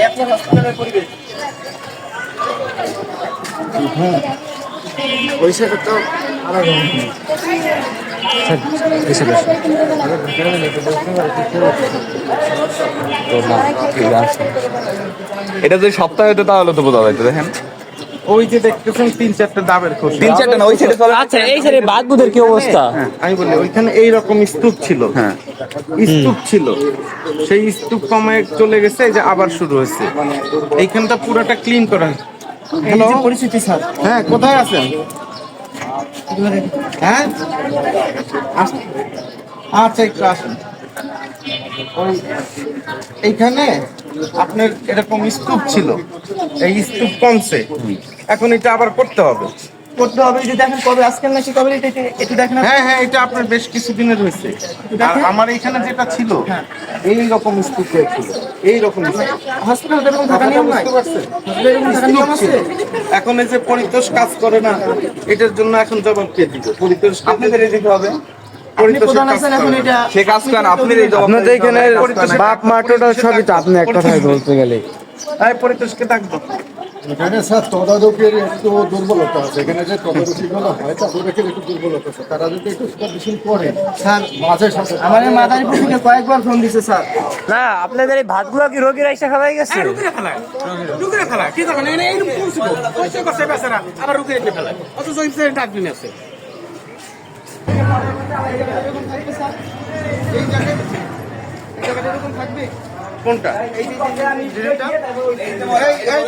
এই আপনার হসপিটালের পরিবেশ। ওই তো আলাদা এটা যদি সপ্তাহে হতো তাহলে তো বোঝা যাইতো দেখেন। ওই যে দেখতেছেন তিন চারটে দাবের খোসা। তিন চারটা না ওই সাইডে চলে আচ্ছা এই সাইডে বাদবুদের কি অবস্থা? হ্যাঁ, আমি বলি ওইখানে এইরকম স্তূপ ছিল। হ্যাঁ। স্তূপ ছিল। সেই স্তূপ কমে চলে গেছে এই যে আবার শুরু হয়েছে। এইখানটা পুরোটা ক্লিন করা হ্যালো পরিস্থিতি স্যার। হ্যাঁ কোথায় আছেন? হ্যাঁ? আস- আচ্ছা একটু আসুন। ওই এইখানে আপনার এরকম স্তূপ ছিল। এই স্তূপ কমছে। এখন এটা আবার করতে হবে। করতে হবে যে দেখেন কবে আজকাল নাকি কবে এটা এটা- একটু দেখেন। হ্যাঁ হ্যাঁ এটা আপনার বেশ কিছুদিনের হয়েছে। আর আমার এখানে যেটা ছিল এই রকম স্তূপ ছিল এই রকম হসপিটালে এরকম থাকা নিয়ম নাই। এরকম থাকা নিয়ম আছে। এখন এই যে পরিতোষ কাজ করে না এটার জন্য এখন জবাব কে দিব? পরিতোষ আপনাদের দিতে হবে। আপনি প্রধান আছেন এখন এটা সে কাজ করেন আপনি এই জবাব আপনাদের এখানে বাপ মাটোটা সবই তো আপনি এক কথায় বলতে গেলে। হ্যাঁ পরিতোষকে ডাকবো। এখানে স্যার তদারকির একটু দুর্বলতা আছে। এখানে যে তদারকিগুলো হয় তদারকির একটু দুর্বলতা আছে। তারা যদি একটু সুপারভিশন করে স্যার মাঝে সাথে আমার থেকে কয়েকবার ফোন দিছে স্যার। না আপনাদের এই ভাতগুলো কি রোগীরা এসে খাওয়াই গেছে? রুগীরা ফেলায় রুগীরা ফেলায় কি দেখেন এনে এইরকম করছিল পরিচয় করছে বেচারা। আবার রুগী এসে ফেলায় অথচ ইনসিডেন্ট ডাস্টবিন আছে এই যে এই যে আমি ড্রেনটা? এই এই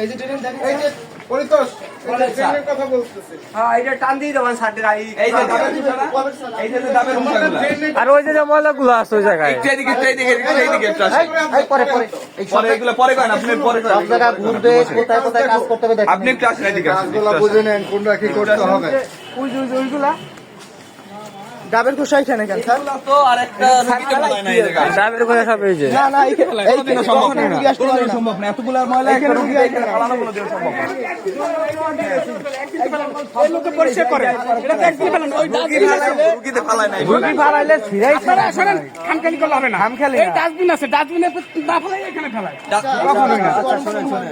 এই যে এই যে পরিতোষ এই যে ড্রেনের কথা বলতেছে হ্যাঁ এটা টান দিয়ে দেবেন সাথে এই যে এই যে দাবের আর ওই যে ময়লাগুলো আছে ওই জায়গায়। পরে পরে পরে এগুলো পরে করেন, আপনি পরে করেন। ঘুরবে কোথায় কোথায় কাজ করতে হবে আপনি একটু এদিকে কাজগুলো বুঝে নেন কোনটা কি করতে হবে ওই ওইগুলা ডাবের খোসা এখানে কেন স্যার। ডাবের করে সব এই যে। না না এখানে সম্ভব না। সম্ভব না। এতগুলা ময়লা এখানে ফালানো সম্ভব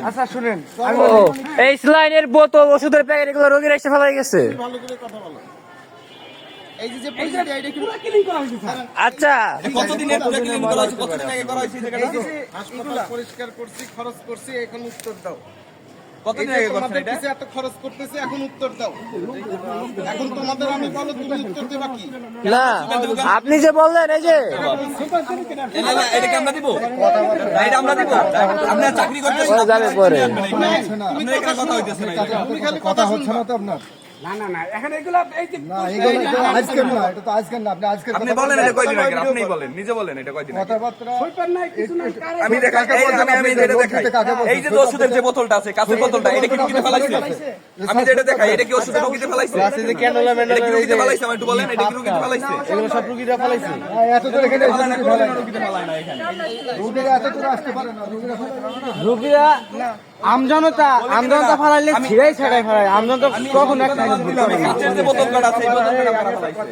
আচ্ছা এই স্লাইনের বোতল ওষুধের প্যাকেট এগুলো রোগীরা এসে ফেলাই গেছে। এই যে যে পরিস্থিতি এটা কি পুরো ক্লিন করা হয়েছে স্যার আচ্ছা কতদিনের পুরো ক্লিন করা হয়েছে? কতদিন আগে করা হয়েছে জায়গাটা? হাসপাতাল পরিষ্কার করছি খরচ করছি এখন উত্তর দাও কতদিন আগে করছেন তোমাদের এটা? এত খরচ করতেছে এখন উত্তর দাও এখন তোমাদের আমি বলো তুমি উত্তর দেবা কি না আপনি যে বললেন এই যে না, না, এটা কি আমরা দিব? এটা আমরা চাকরি যাবে পরে। তুমি খালি কথা হচ্ছে না তো আপনার না না না এখানে এগুলা এই যে না এগুলো এগুলো না এটা তো আজকের না আপনি আজকের আপনি বলেন এটা কয়দিন আগে আপনিই বলেন নিজে বলেন এটা কয়দিন আগে কথাবার্তা নাই কিছু নাই আমি দেখাই আমি আমি যেটা দেখাই এই যে ওষুধের যে বোতলটা আছে কাঁচের বোতলটা এটা কি রুগীতে ফেলাইছে আমি যেটা দেখাই এটা কি ওষুধের রুগীতে ফেলাইছে যে ক্যানোলা এটা কি ফেলাইছে আমি একটু বলেন এটা কি রুগীতে ফেলাইছে এগুলো সব রুগীরা ফেলাইছে এত দূর এখানে এসে ফেলায় না, কোনোদিনও রুগীতে ফেলায় না এখানে রোগীরা এত দূর আসতে পারে না রোগীরা রোগীরা আমজনতা আমজনতা ফালাইলে ছিড়াই ছাড়াই ফালাই আমজনতা কখন একটা কথা বলি। ওই যে বোতলটা আছে এই বোতলটা আপনারা ফেলাইছে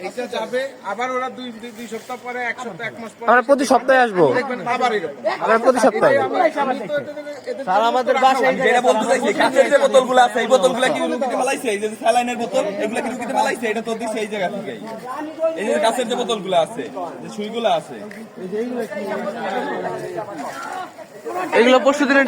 এটা যাবে আবার ওরা দুই দুই দুই সপ্তাহ পরে এক সপ্তাহ এক মাস পরে আমরা প্রতি সপ্তাহে আসব। দেখবেন আবার এরকম। আমরা প্রতি সপ্তাহে স্যার আমাদের বাসায় যেটা বলতে চাইছি কাঁচের যে বোতলগুলো আছে এই বোতলগুলো কি রুগীতে ফেলাইছে এই যে স্যালাইনের বোতল এগুলো কি রুগীতে ফেলাইছে এটা তো দিছে এই জায়গা থেকে। এই যে কাঁচের যে বোতলগুলো আছে যে সুইগুলো আছে। এগুলো পরশু দিনে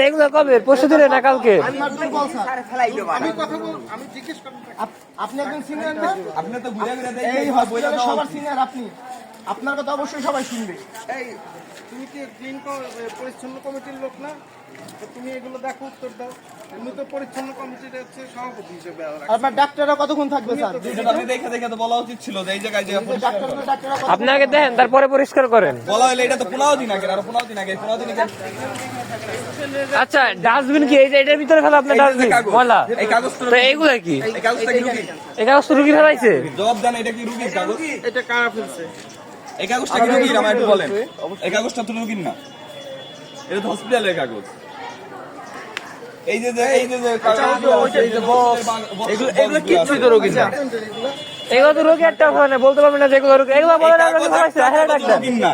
এগুলো কবে? পরশু দিনে না কালকে? আমি কথা বল আমি জিজ্ঞেস করব। আপনি একজন সিনিয়র না? আপনি তো ঘুরে ঘুরে এই হসপিটালে সবার সিনিয়র আপনি। আপনার কথা অবশ্যই সবাই শুনবে। এই তুমি কি ক্লিন পরিচ্ছন্ন কমিটির লোক না? তুমি এগুলো দেখো উত্তর দাও। তো পরিচ্ছন্ন কমিটির হচ্ছে সভাপতি হিসেবে আপনার ডাক্তাররা কতক্ষণ থাকবে স্যার? আপনি দেখে দেখে তো বলা উচিত ছিল যে এই জায়গায় যে আপনি আগে দেখেন তারপরে পরিষ্কার করেন। বলা হলে এটা তো দিন আগে আরও দিন আগে দিন আগে আচ্ছা ডাস্টবিন কি? এই যে এটার ভিতরে ফেলা আপনার ডাস্টবিন। ময়লা। এই কাগজটা তো এইগুলা কি? এই কাগজটা কি রুগী? এই কাগজ রুগী ফেলাইছে? জবাব দেন এটা কি রুগীর কাগজ? এটা কারা ফেলছে? এই কাগজটা কি রুগীর আমার একটু বলেন। এই কাগজটা তো রুগীর না এটা তো হসপিটালের কাগজ। এই যে যে- এই যে যে যে এগুলো এগুলো কিচ্ছুই তো রোগী না। এগুলো তো রোগী একটা ওখানে বলতে পারবেন না যেগুলো রোগী। এগুলো বলে না এই কাগজ রোগী একটা হ্যাঁ ডাক্তার রোগীর না।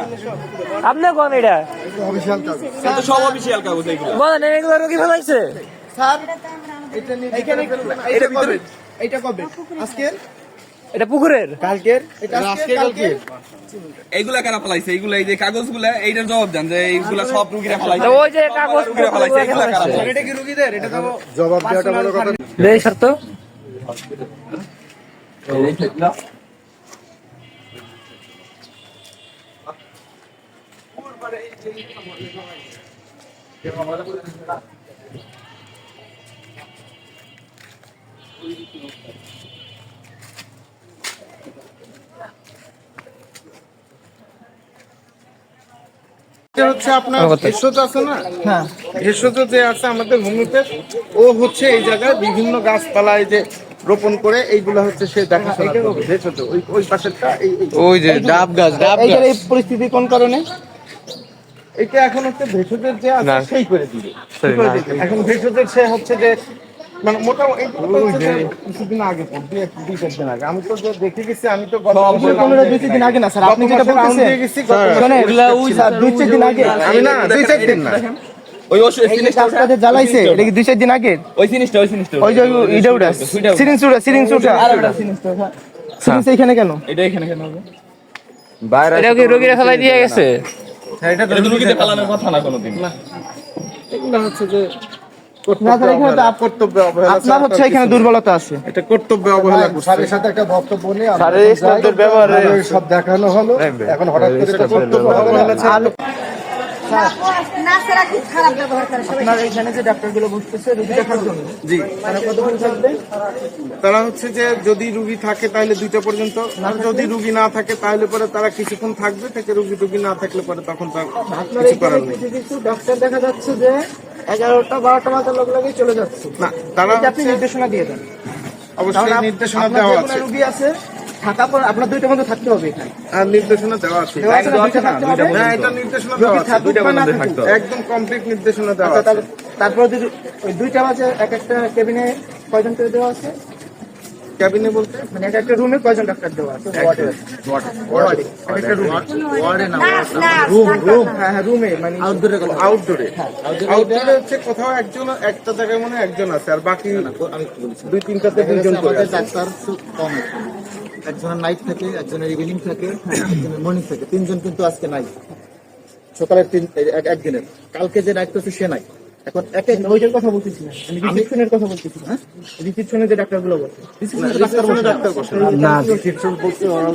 আপনি কোন এটা? সব অফিসিয়াল কাগজ এইগুলো বলেন এগুলো রোগী ফেলাইছে? স্যার এইখানে এটা কবে? এটা কবে? আজকে এটা পুকুরের? কালকের? এটা আজকে কালকে এইগুলা কারা ফেলাইছে? এইগুলা এই যে কাগজগুলা এইটার জবাব দেন যে এইগুলা সব রুগীরা ফেলাইছে। ওই যে কাগজ রুগীরা ফেলাইছে এইগুলা কারা এটা কি রুগীদের? এটা তো জবাব দেওয়াটা বড় কথা দেই স্যার তো এটা হচ্ছে আপনার ভেষজ আছে না? হ্যাঁ। ভেষজ যে আছে আমাদের হোমিওপ্যাথ ও হচ্ছে এই জায়গায় বিভিন্ন গাছপালা এই যে রোপণ করে এইগুলা হচ্ছে সে দেখাশোনা ভেষজ ওই ওই পাশেরটা ওই যে ডাব গাছ ডাব গাছ। এই পরিস্থিতি কোন কারণে? এটা এখন হচ্ছে ভেষজের যে আছে সেই করে। দিবে। এখন ভেষজের সে হচ্ছে যে মানে মোটামুটি এইগুলো তো হচ্ছে যে কিছুদিন আগে দুই চার দিন আগে। আমি তো দেখে গেছি আমি তো গত মাসে পনেরো দুই তিন দিন আগে না স্যার আপনি যেটা বলতেছেন দিয়ে গেছি, গত মাসে শোনেন, পরিষ্কার ওই দুই চার দিন আগে আমি না দুই চার দিন না। ওই ওষুধ এই যে জিনিসটা ওটা- জ্বালাইছে এটা কি দুই চার দিন আগে? ওই জিনিসটা ওই ওই যে এখানে কেন? এটা এখানে কেন হবে? বাইরে এটা কি রোগীরা ফেলাই দিয়ে গেছে? এটা তো রুগীতে ফেলানোর কথা না কোনোদিন। এগুলো হচ্ছে যে আপনার হচ্ছে এখানে দুর্বলতা আছে। এটা কর্তব্য অবহেলা স্যারের সাথে একটা বক্তব্য নিয়ে স্যারের ব্যবহারে- সব দেখানো হলো। এখন হঠাৎ করে কর্তব্য অবহেলা আপনার এখানে যে ডাক্তারগুলো বসতেছে রোগী দেখার জন্য জি। তারা কতক্ষণ থাকবে? তারা হচ্ছে যে যদি রুগী থাকে তাহলে দুইটা পর্যন্ত। আর যদি রুগী না থাকে তাহলে পরে তারা কিছুক্ষণ থাকবে থেকে রুগী রুগী না থাকলে পরে তখন তার আপনার কিছু করার নেই। কিছু ডাক্তার দেখা যাচ্ছে যে এগারোটা বারোটা মাথার লোক লাগে চলে যাচ্ছে। না তারা এটা আপনি নির্দেশনা দিয়ে দেন। অবশ্যই নির্দেশনা দেওয়া আছে রুগী আছে থাকা পর আপনার দুইটা মধ্যে থাকতে হবে এখানে। আর নির্দেশনা দেওয়া আছে। দেওয়া না? এটা নির্দেশনা দেওয়া আছে। একদম কমপ্লিট নির্দেশনা দেওয়া আচ্ছা, আছে। তারপর যদি দুইটা বাজে এক একটা কেবিনে কয়জন করে দেওয়া আছে? ক্যাবিনে বলতে? মানে এক একটা রুমে কয়জন ডাক্তার দেওয়া আছে? রুমে রুম হ্যাঁ হ্যাঁ রুমে মানে আউটডোরে আউটডোরে আউটডোরে হচ্ছে কোথাও একজন একটা জায়গায় মনে হয় একজন আছে আর বাকি দুই তিনটাতে দুইজন করে ডাক্তার কম একজনের নাইট থাকে, একজনের ইভিনিং থাকে, একজনের মর্নিং থাকে। তিনজন কিন্তু আজকে নাই সকালের তিন এক- একদিনের। কালকে যে নাইট করছে সে নাই এখন এক এক ওইটার কথা বলতেছি না। আমি রিসিপশনের কথা বলতেছি হ্যাঁ? রিসিপশনে যে ডাক্তারগুলো বসে। ডাক্তার বসে। ডাক্তার বসে না। ডিসক্রিপশন বলতে ওরা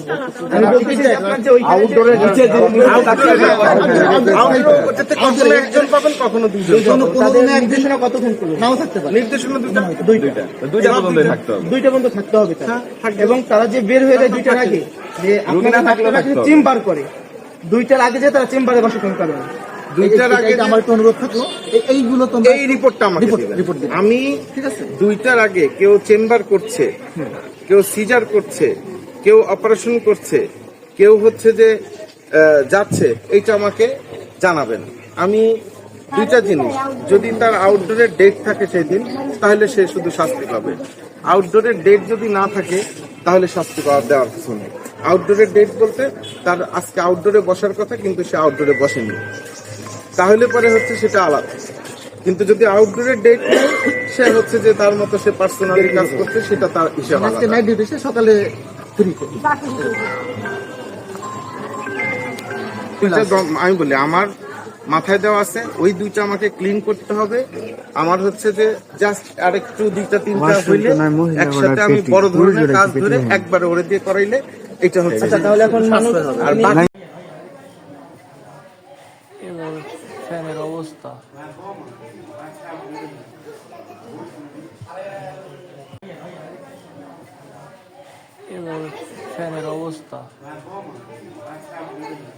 আমি বলতেছি আপনার যে ওইখানে আউটডোরে কখনো একজন পাবেন কখনো দুইজন পাবেন। তাদের নির্দেশনা কতক্ষণ করবে নাও থাকতে পারে। নির্দেশনা দুইটা। দুইটা। দুইটা। পর্যন্ত থাকতে হবে। দুইটা পর্যন্ত থাকতে হবে এবং তারা যে বের হয়ে যায় দুইটার আগে যে আপনারা। চেম্বার করে। দুইটার আগে যে তারা চেম্বারে বসে কোন কারণে দুইটার আগে আমার একটু অনুরোধ থাকল। এইগুলো তো এই রিপোর্টটা আমাকে রিপোর্ট আমি ঠিক আছে। দুইটার আগে কেউ চেম্বার করছে কেউ সিজার করছে কেউ অপারেশন করছে কেউ হচ্ছে যে যাচ্ছে এইটা আমাকে জানাবেন। আমি দুইটা জিনিস যদি তার আউটডোরের ডেট থাকে সেই দিন তাহলে সে শুধু শাস্তি পাবে। আউটডোরের ডেট যদি না থাকে তাহলে শাস্তি পাওয়ার দেওয়ার কিছু নেই। আউটডোরের ডেট বলতে তার আজকে আউটডোরে বসার কথা কিন্তু সে আউটডোরে বসেনি। তাহলে পরে হচ্ছে সেটা আলাদা। কিন্তু যদি আউটডোরের ডেট নেই সে হচ্ছে যে তার মতো সে পার্সোনালি কাজ করছে সেটা তার হিসাব আজকে নাইট ডিউটি সে সকালে ফ্রি আমি বলি আমার মাথায় দেওয়া আছে ওই দুইটা আমাকে ক্লিন করতে হবে। আমার হচ্ছে যে জাস্ট আরেকটু দুইটা তিনটা হইলে একসাথে আমি বড় ধরনের কাজ ধরে একবারে ওরে দিয়ে করাইলে এটা হচ্ছে আচ্ছা তাহলে এখন মানুষ আর বাকি ফ্যানের অবস্থা ফ্যানের অবস্থা